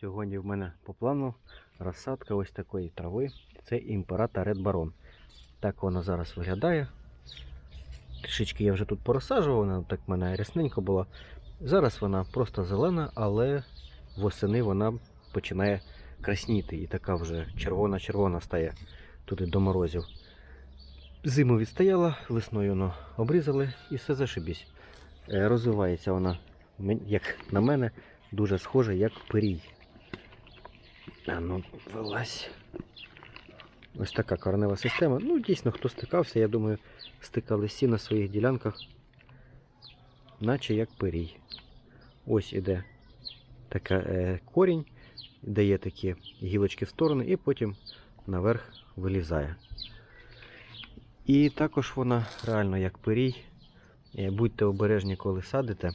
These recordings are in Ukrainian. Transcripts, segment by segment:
Сьогодні в мене по плану розсадка ось такої трави. Це імператор Red Baron. Так вона зараз виглядає. Трішечки я вже тут порозсаджував, вона так в мене рясненько була. Зараз вона просто зелена, але восени вона починає красніти і така вже червона-червона стає туди до морозів. Зиму відстояла, весною воно обрізали і все зашибісь. Е, Розвивається вона, як на мене, дуже схожа, як пирій. А ну, вилазь. Ось така коренева система. Ну, дійсно, хто стикався, я думаю, стикали всі на своїх ділянках, наче як пирій. Ось іде така е, корінь, дає такі гілочки в сторони і потім наверх вилізає. І також вона реально як пирій. Е, Будьте обережні, коли садите.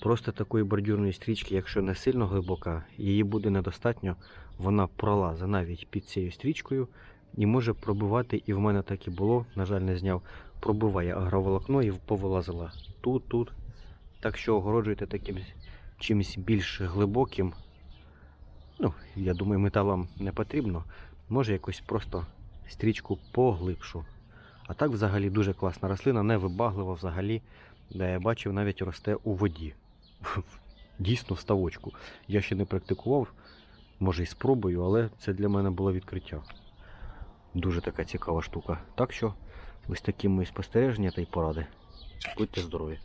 Просто такої бордюрної стрічки, якщо не сильно глибока, її буде недостатньо, вона пролазить навіть під цією стрічкою і може пробивати, і в мене так і було, на жаль, не зняв. Пробиває агроволокно і повилазила тут, тут. Так що огороджуйте таким чимось більш глибоким. Ну, я думаю, металом не потрібно. Може якось просто стрічку поглибшу. А так взагалі дуже класна рослина, невибаглива взагалі. Де я бачив, навіть росте у воді. Дійсно вставочку. ставочку. Я ще не практикував, може і спробую, але це для мене було відкриття. Дуже така цікава штука. Так що ось такі мої спостереження та й поради. Будьте здорові!